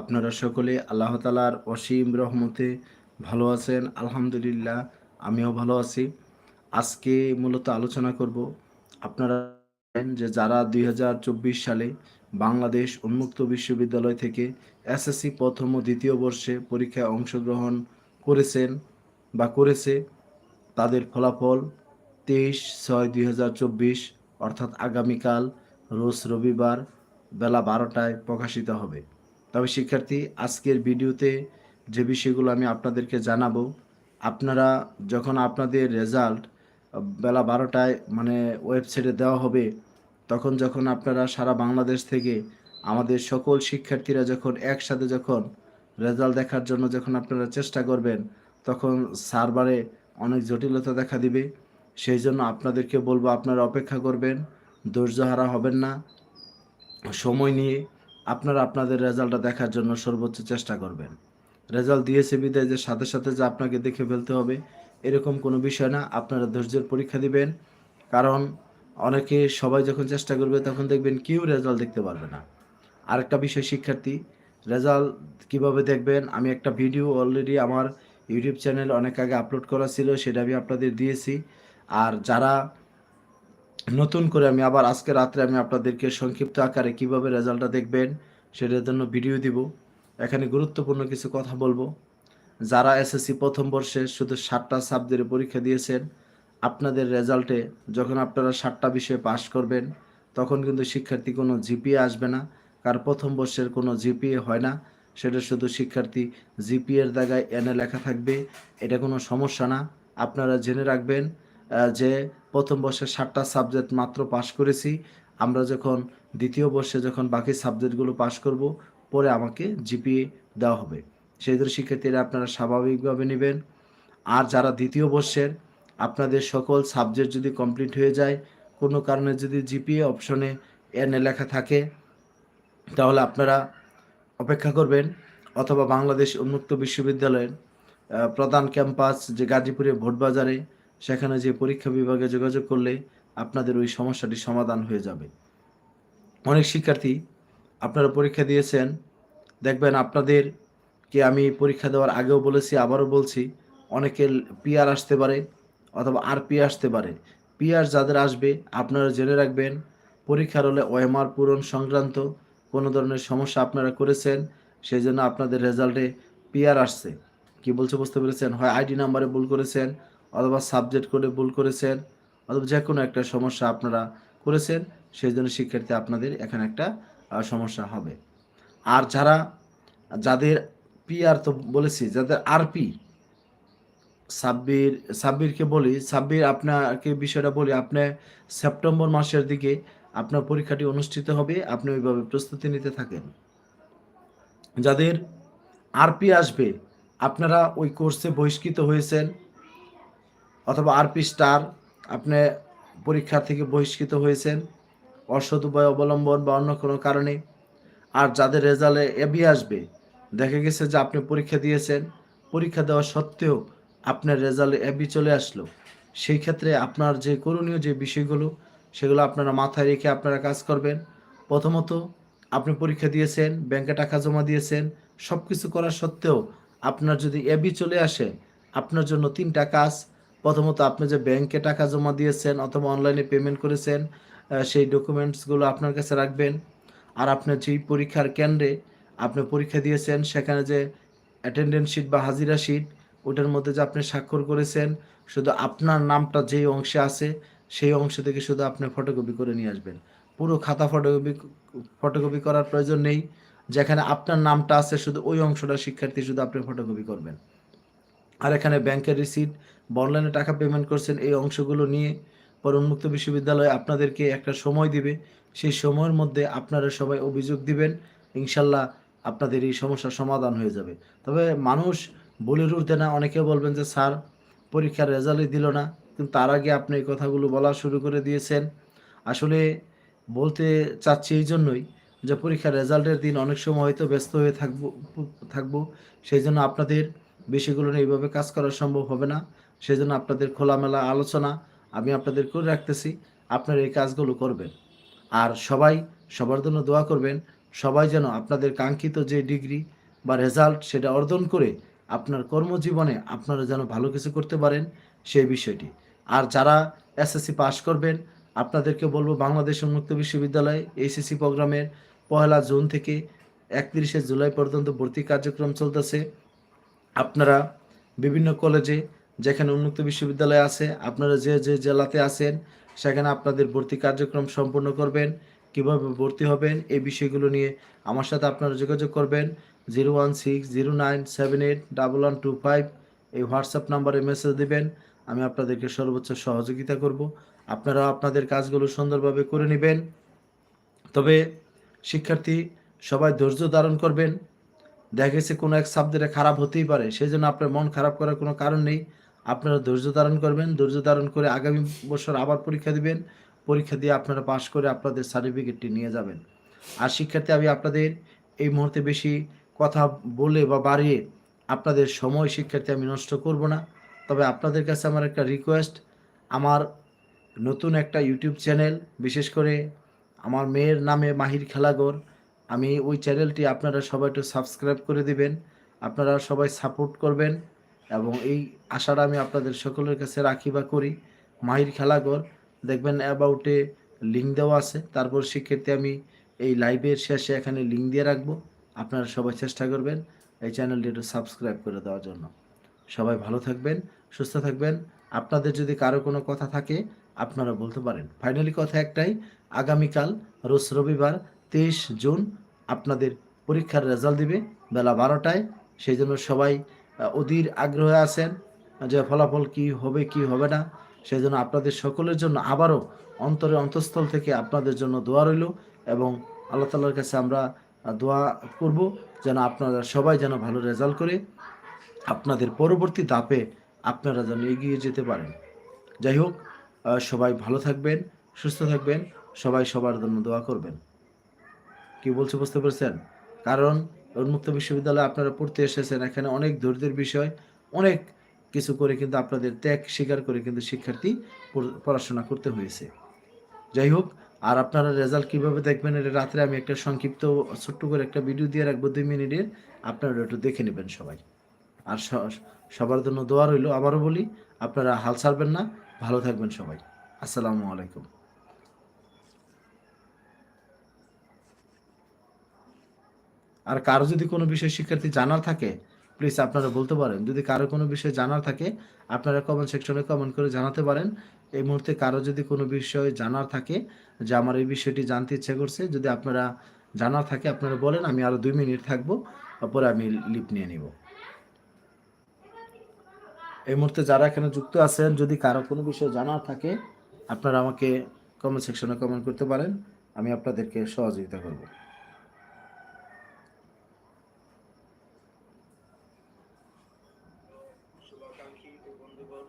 আপনারা সকলে আল্লাহ তালার অসীম রহমতে ভালো আছেন, আলহামদুলিল্লাহ, আমিও ভালো আছি। আজকে মূলত আলোচনা করব, আপনারা যে যারা দুই হাজার চব্বিশ সালে বাংলাদেশ উন্মুক্ত বিশ্ববিদ্যালয় থেকে এসএসসি প্রথম ও দ্বিতীয় বর্ষে পরীক্ষায় অংশগ্রহণ করেছেন বা করেছে, তাদের ফলাফল তেইশ ছয় দুই অর্থাৎ আগামীকাল রোজ রবিবার বেলা বারোটায় প্রকাশিত হবে। তবে শিক্ষার্থী, আজকের ভিডিওতে যে বিষয়গুলো আমি আপনাদেরকে জানাব, আপনারা যখন আপনাদের রেজাল্ট বেলা বারোটায় মানে ওয়েবসাইটে দেওয়া হবে, তখন যখন আপনারা সারা বাংলাদেশ থেকে আমাদের সকল শিক্ষার্থীরা যখন একসাথে যখন রেজাল্ট দেখার জন্য যখন আপনারা চেষ্টা করবেন, তখন সার্ভারে অনেক জটিলতা দেখা দিবে। সেই জন্য আপনাদেরকে বলব, আপনারা অপেক্ষা করবেন, ধৈর্য হারা হবেন না। সময় নিয়ে আপনারা আপনাদের রেজাল্টটা দেখার জন্য সর্বোচ্চ চেষ্টা করবেন। রেজাল্ট দিয়েছে বিদায়, যে সাথে সাথে যে আপনাকে দেখে ফেলতে হবে, এরকম কোনো বিষয় না। আপনারা ধৈর্যের পরীক্ষা দিবেন, কারণ অনেকে সবাই যখন চেষ্টা করবে, তখন দেখবেন কেউ রেজাল্ট দেখতে পারবে না। আরেকটা বিষয়, শিক্ষার্থী, রেজাল্ট কীভাবে দেখবেন? আমি একটা ভিডিও অলরেডি আমার ইউটিউব চ্যানেল অনেক আগে আপলোড করা ছিল, সেটা আমি আপনাদের দিয়েছি। আর যারা নতুন করে আমি আবার আজকে রাত্রে আমি আপনাদেরকে সংক্ষিপ্ত আকারে কীভাবে রেজাল্টটা দেখবেন সেটার জন্য ভিডিও দিব। এখানে গুরুত্বপূর্ণ কিছু কথা বলব। যারা এসএসসি প্রথম বর্ষে শুধু ষাটটা সাবজেক্টে পরীক্ষা দিয়েছেন, আপনাদের রেজাল্টে যখন আপনারা ষাটটা বিষয়ে পাশ করবেন, তখন কিন্তু শিক্ষার্থী কোনো জিপিএ আসবে না। কার প্রথম বর্ষের কোনো জিপিএ হয় না। সেটা শুধু শিক্ষার্থী জিপিএর জায়গায় এনে লেখা থাকবে। এটা কোনো সমস্যা না। আপনারা জেনে রাখবেন যে প্রথম বর্ষে ষাটটা সাবজেক্ট মাত্র পাশ করেছি। আমরা যখন দ্বিতীয় বর্ষে যখন বাকি সাবজেক্টগুলো পাশ করব, পরে আমাকে জিপিএ দেওয়া হবে। সেই ধরে শিক্ষার্থীরা আপনারা স্বাভাবিকভাবে নেবেন। আর যারা দ্বিতীয় বর্ষের, আপনাদের সকল সাবজেক্ট যদি কমপ্লিট হয়ে যায়, কোনো কারণে যদি জিপিএ অপশনে এনে লেখা থাকে, তাহলে আপনারা অপেক্ষা করবেন। অথবা বাংলাদেশ উন্মুক্ত বিশ্ববিদ্যালয়ের প্রধান ক্যাম্পাস যে গাজীপুরে ভোটবাজারে সেখানে যে পরীক্ষা বিভাগে যোগাযোগ করলে আপনাদের ওই সমস্যাটি সমাধান হয়ে যাবে। অনেক শিক্ষার্থী আপনারা পরীক্ষা দিয়েছেন। দেখবেন আপনাদের কে আমি পরীক্ষা দেওয়ার আগেও বলেছি, আবারও বলছি, অনেকের পিআর আসতে পারে অথবা আর পি আসতে পারে। পিআর যাদের আসবে, আপনারা জেনে রাখবেন, পরীক্ষার হলে ওএমআর পূরণ সংক্রান্ত কোনো ধরনের সমস্যা আপনারা করেছেন সেই জন্য আপনাদের রেজাল্টে পিআর আসছে। কি বলছে বুঝতে পেরেছেন? হয় আইডি নাম্বারে ভুল করেছেন অথবা সাবজেক্ট কোডে ভুল করেছেন, অথবা যে কোনো একটা সমস্যা আপনারা করেছেন সেই জন্য শিক্ষার্থী আপনাদের এখানে একটা সমস্যা হবে। আর যারা, যাদের পিআর তো বলেছি, যাদের আরপি সাব্বির, সাব্বিরকে বলি, সাব্বির আপনাকে বিষয়টা বলি, আপনি সেপ্টেম্বর মাসের দিকে আপনার পরীক্ষাটি অনুষ্ঠিত হবে, আপনি ওইভাবে প্রস্তুতি নিতে থাকেন। যাদের আরপি আসবে, আপনারা ওই কোর্সে বহিষ্কৃত হয়েছেন অথবা আরপি স্টার আপনি পরীক্ষা থেকে বহিষ্কৃত হয়েছেন, অসৎ উপায় অবলম্বন বা অন্য কোনো কারণে। আর যাদের রেজাল্টে এবি আসবে, দেখা গেছে যে আপনি পরীক্ষা দিয়েছেন, পরীক্ষা দেওয়া সত্ত্বেও আপনার রেজাল্টে এবি চলে আসলো। সেই ক্ষেত্রে আপনার যে করণীয় যে বিষয়গুলো, সেগুলো আপনারা মাথায় রেখে আপনারা কাজ করবেন। প্রথমত, আপনি পরীক্ষা দিয়েছেন, ব্যাংকে টাকা জমা দিয়েছেন সব কিছু করার সত্ত্বেও আপনার যদি এবি চলে আসে, আপনার জন্য তিনটা কাজ প্রথমত আপনি যে ব্যাংকে টাকা জমা দিয়েছেন অথবা অনলাইনে পেমেন্ট করেছেন সেই ডকুমেন্টসগুলো আপনার কাছে রাখবেন। আর আপনার যেই পরীক্ষার কেন্দ্রে আপনি পরীক্ষা দিয়েছেন, সেখানে যে অ্যাটেন্ডেন্স শিট বা হাজিরা শিট ওটার মধ্যে যে আপনি স্বাক্ষর করেছেন, শুধু আপনার নামটা যেই অংশে আছে, সেই অংশ থেকে শুধু আপনি ফটোকপি করে নিয়ে আসবেন। পুরো খাতা ফটোকপি ফটোকপি করার প্রয়োজন নেই। যেখানে আপনার নামটা আছে, শুধু ওই অংশটা শিক্ষার্থী শুধু আপনি ফটোকপি করবেন। আর এখানে ব্যাংকের রিসিট অনলাইনে টাকা পেমেন্ট করছেন এই অংশগুলো নিয়ে পর উন্মুক্ত বিশ্ববিদ্যালয় আপনাদেরকে একটা সময় দিবে। সেই সময়ের মধ্যে আপনারা সবাই অভিযোগ দিবেন, ইনশাল্লাহ আপনাদের এই সমস্যার সমাধান হয়ে যাবে। তবে মানুষ বলির উঠতে না, অনেকে বলবেন যে, স্যার, পরীক্ষার রেজাল্টই দিল না। কিন্তু তার আগে আপনি এই কথাগুলো বলা শুরু করে দিয়েছেন। আসলে বলতে চাচ্ছি এই জন্যই যে, পরীক্ষার রেজাল্টের দিন অনেক সময় হয়তো ব্যস্ত হয়ে থাকব থাকব। সেই জন্য আপনাদের বিষয়গুলো নিয়ে এইভাবে কাজ করা সম্ভব হবে না। সেই জন্য আপনাদের খোলামেলা আলোচনা আমি আপনাদের করে রাখতেছি। আপনারা এই কাজগুলো করবেন। আর সবাই সবার জন্য দোয়া করবেন, সবাই যেন আপনাদের কাঙ্ক্ষিত যে ডিগ্রি বা রেজাল্ট সেটা অর্জন করে আপনার কর্মজীবনে আপনারা যেন ভালো কিছু করতে পারেন সেই বিষয়টি। আর যারা এসএসসি পাস করবেন, আপনাদেরকে বলব বাংলাদেশ উন্মুক্ত বিশ্ববিদ্যালয়ে এইচএসসি প্রোগ্রামের পহেলা জুন থেকে একত্রিশে জুলাই পর্যন্ত ভর্তি কার্যক্রম চলতেছে। আপনারা বিভিন্ন কলেজে যেখানে উন্মুক্ত বিশ্ববিদ্যালয় আছে, আপনারা যে যে জেলাতে আছেন, সেখানে আপনাদের ভর্তি কার্যক্রম সম্পূর্ণ করবেন। কীভাবে ভর্তি হবেন, এই বিষয়গুলো নিয়ে আমার সাথে আপনারা যোগাযোগ করবেন। Zero one six, zero nine, seven eight, double one two five এই হোয়াটসঅ্যাপ নাম্বারে মেসেজ দেবেন। আমি আপনাদেরকে সর্বোচ্চ সহযোগিতা করব। আপনারা আপনাদের কাজগুলো সুন্দরভাবে করে নেবেন। তবে শিক্ষার্থী, সবাই ধৈর্য ধারণ করবেন। দেখা গেছে কোনো এক সাবজেক্টে খারাপ হতেই পারে সেই জন্য আপনার মন খারাপ করার কোনো কারণ নেই। আপনারা ধৈর্য ধারণ করবেন। ধৈর্য ধারণ করে আগামী বছর আবার পরীক্ষা দিবেন। পরীক্ষা দিয়ে আপনারা পাশ করে আপনাদের সার্টিফিকেটটি নিয়ে যাবেন। আর শিক্ষার্থী, আমি আপনাদের এই মুহূর্তে বেশি কথা বলে বা বাড়িয়ে আপনাদের সময় শিক্ষার্থী, আমি নষ্ট করব না। তবে আপনাদের কাছে আমার একটা রিকোয়েস্ট আমার নতুন একটা ইউটিউব চ্যানেল বিশেষ করে আমার মেয়ের নামে মাহির খেলাগর আমি ওই চ্যানেলটি আপনারা সবাই একটু সাবস্ক্রাইব করে দিবেন। আপনারা সবাই সাপোর্ট করবেন। এবং এই আশাটা আমি আপনাদের সকলের কাছে রাখি বা করি। মাহির খেলাঘর দেখবেন অ্যাবাউটে লিঙ্ক দেওয়া আছে। তারপর সেক্ষেত্রে আমি এই লাইভের শেষে এখানে লিঙ্ক দিয়ে রাখব। আপনারা সবাই চেষ্টা করবেন এই চ্যানেলটি একটু সাবস্ক্রাইব করে দেওয়ার জন্য। সবাই ভালো থাকবেন, সুস্থ থাকবেন। আপনাদের যদি কারও কোনো কথা থাকে, আপনারা বলতে পারেন। ফাইনালি কথা একটাই, আগামীকাল, রোজ রবিবার, তেইশ জুন, আপনাদের পরীক্ষার রেজাল্ট দিবে, বেলা বারোটায়। সেই জন্য সবাই অধীর আগ্রহে আছেন, যে ফলাফল কি হবে কি হবে না সেই জন্য আপনাদের সকলের জন্য আবারও অন্তরে অন্তঃস্থল থেকে আপনাদের জন্য দোয়া রইল এবং আল্লাহ তালার কাছে আমরা দোয়া করব যেন আপনারা সবাই যেন ভালো রেজাল্ট করে আপনাদের পরবর্তী ধাপে আপনারা যেন এগিয়ে যেতে পারেন। যাই হোক সবাই ভালো থাকবেন, সুস্থ থাকবেন, সবাই সবার জন্য দোয়া করবেন। কি বলছে, বুঝতে পারছেন? কারণ উন্মুক্ত বিশ্ববিদ্যালয়ে আপনারা পড়তে এসেছেন, এখানে অনেক ধৈর্যের বিষয়, অনেক কিছু করে কিন্তু আপনাদের ত্যাগ স্বীকার করে কিন্তু শিক্ষার্থী পড়াশোনা করতে হয়েছে। যাই হোক, আর আপনারা রেজাল্ট কীভাবে দেখবেন এটা রাত্রে আমি একটা সংক্ষিপ্ত, ছোট্ট করে একটা ভিডিও দিয়ে রাখব, দুই মিনিটের। আপনারা একটু দেখে নেবেন সবাই। আর সবার জন্য দোয়া রইল, আবারও বলি, আপনারা হাল ছাড়বেন না, ভালো থাকবেন সবাই। আসসালামু আলাইকুম। আর কারও যদি কোনো বিষয়ে শিক্ষার্থী জানার থাকে প্লিজ আপনারা বলতে পারেন। যদি কারও কোনো বিষয়ে জানার থাকে, আপনারা কমেন্ট সেকশনে কমেন্ট করে জানাতে পারেন। এই মুহূর্তে কারও যদি কোনো বিষয়ে জানার থাকে, যে আমার এই বিষয়টি জানতে ইচ্ছে করছে, যদি আপনারা জানার থাকে, আপনারা বলেন, আমি আরও দুই মিনিট থাকব, তারপরে আমি লিপ নিয়ে নিব। এই মুহূর্তে যারা এখানে যুক্ত আছেন, যদি কারও কোনো বিষয়ে জানার থাকে, আপনারা আমাকে কমেন্ট সেকশনে কমেন্ট করতে পারেন, আমি আপনাদেরকে সহযোগিতা করব শুভাকাঙ্ক্ষী ও বন্ধুগণ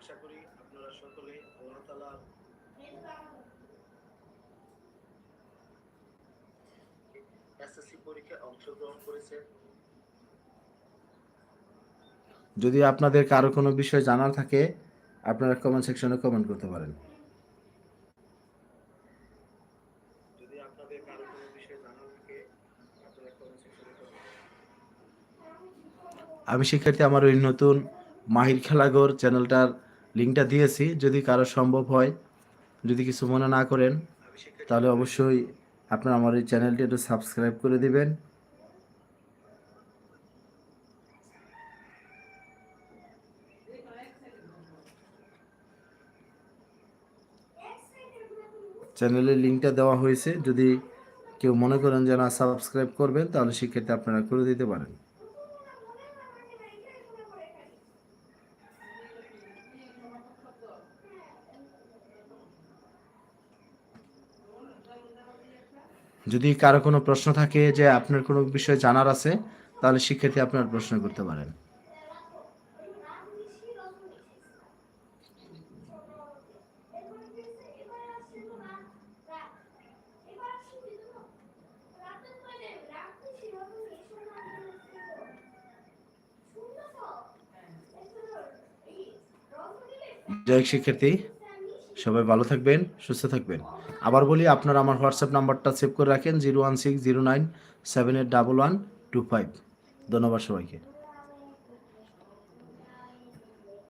আশা করি আপনারা সকলে আল্লাহ তাআলার এসএসসি পরীক্ষায় অংশগ্রহণ করেছেন যদি আপনাদের কারও কোনো বিষয় জানার থাকে আপনারা কমেন্ট সেকশনে কমেন্ট করতে পারেন। আমি শিক্ষার্থী আমার ওই নতুন মাহির খেলাঘর চ্যানেলটার লিঙ্কটা দিয়েছি। যদি কারও সম্ভব হয় যদি কিছু মনে না করেন তাহলে অবশ্যই আপনারা আমার এই চ্যানেলটি একটু সাবস্ক্রাইব করে দিবেন। চ্যানেলের লিঙ্কটা দেওয়া হয়েছে। যদি কেউ মনে করেন যে না সাবস্ক্রাইব করবেন, তাহলে সেক্ষেত্রে আপনারা করে দিতে পারেন। যদি কারও কোনো প্রশ্ন থাকে যে আপনার কোনো বিষয় জানার আছে, তাহলে শিক্ষার্থী আপনার প্রশ্ন করতে পারেন। যাই শিক্ষার্থী, সবাই ভালো থাকবেন, সুস্থ থাকবেন। আবার বলি, আপনারা আমার হোয়াটসঅ্যাপ নাম্বারটা সেভ করে রাখেন, zero one six zero nine seven eight double one two five. ধন্যবাদ সবাইকে।